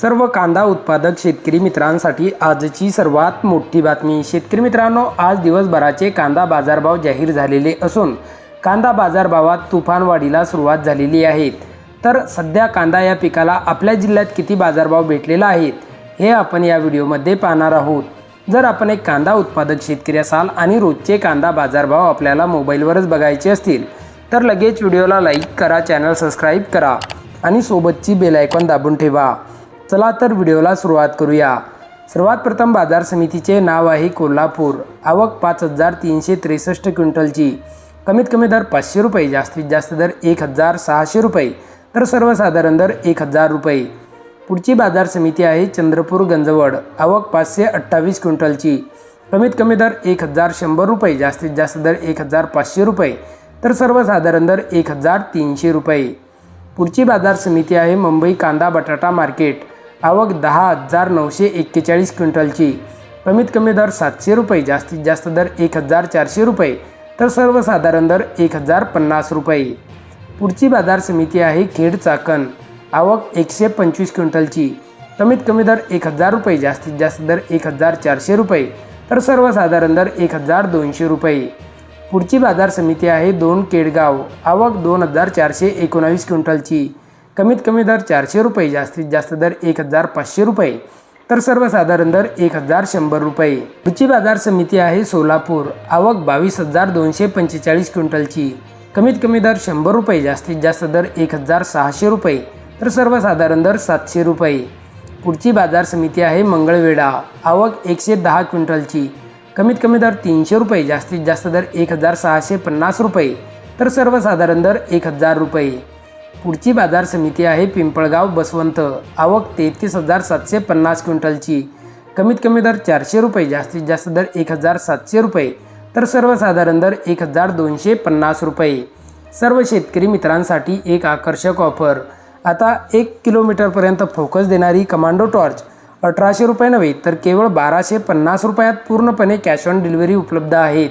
सर्व कांदा उत्पादक शेतकरी मित्रांसाठी आजची सर्वात मोठी बातमी. शेतकरी मित्रांनो आज दिवसभराचे कांदा बाजारभाव जाहीर झालेले असून कांदा बाजारभावात तुफानवाढीला सुरुवात झालेली आहे. तर सध्या कांदा या पिकाला आपल्या जिल्ह्यात किती बाजारभाव भेटलेला आहेत हे आपण या व्हिडिओमध्ये पाहणार आहोत. जर आपण एक कांदा उत्पादक शेतकरी असाल आणि रोजचे कांदा बाजारभाव आपल्याला मोबाईलवरच बघायचे असतील तर लगेच व्हिडिओला लाईक करा चॅनल सबस्क्राईब करा आणि सोबतची बेल आयकॉन दाबून ठेवा. चला तर व्हिडिओला सुरुवात करूया. सर्वात प्रथम बाजार समितीचे नाव आहे कोल्हापूर. आवक पाच हजार तीनशे त्रेसष्ट क्विंटलची. कमीत कमी दर पाचशे रुपये जास्तीत जास्त दर एक हजार सहाशे रुपये तर सर्वसाधारण दर एक हजार रुपये. पुढची बाजार समिती आहे चंद्रपूर गंजवड. आवक पाचशे अठ्ठावीस क्विंटलची. कमीत कमी दर एक हजार शंभर रुपये जास्तीत जास्त दर एक हजार पाचशे रुपये तर सर्वसाधारण दर एक हजार तीनशे रुपये. पुढची बाजार समिती आहे मुंबई कांदा बटाटा मार्केट. आवक दहा हजार नऊशे एक्केचाळीस क्विंटलची. कमीत कमी दर सातशे रुपये जास्तीत जास्त दर एक हजार चारशे रुपये तर सर्वसाधारण दर एक हजार पन्नास रुपये. पुढची बाजार समिती आहे खेड चाकण. आवक एकशे पंचवीस क्विंटलची. कमीत कमी दर एक हजार रुपये जास्तीत जास्त दर एक हजार चारशे रुपये तर सर्वसाधारण दर एक हजार दोनशे रुपये. पुढची बाजार समिती आहे दोन केडगाव. आवक दोन हजार चारशे एकोणावीस क्विंटलची. कमीत कमी दर चारशे रुपये जास्तीत जास्त दर एक हजार पाचशे रुपये. तर सर्वसाधारण दर एक हजार शंभर रुपये. पुढची बाजार समिती आहे सोलापूर. आवक बावीस हजार दोनशे पंचेचाळीस क्विंटलची. कमीत कमी दर शंभर रुपये जास्तीत जास्त दर एक हजार सहाशे रुपये. तर सर्वसाधारण दर सातशे रुपये. पुढची बाजार समिती आहे मंगळवेढा. आवक एकशे दहा क्विंटलची. कमीत कमी दर तीनशे रुपये जास्तीत जास्त दर एक हजार सहाशे पन्नास रुपये. तर सर्वसाधारण दर एक हजार रुपये. पुढची बाजार समिती आहे पिंपळगाव बसवंत. आवक तेहतीस हजार सातशे पन्नास क्विंटलची. कमीत कमी दर चारशे रुपये जास्तीत जास्त दर एक हजार सातशे रुपये तर सर्वसाधारण दर एक हजार दोनशे पन्नास रुपये. सर्व शेतकरी मित्रांसाठी एक आकर्षक ऑफर. आता एक किलोमीटरपर्यंत फोकस देणारी कमांडो टॉर्च अठराशे रुपये नव्हे तर केवळ बाराशे पन्नास रुपयात पूर्णपणे कॅश ऑन डिलिव्हरी उपलब्ध आहेत.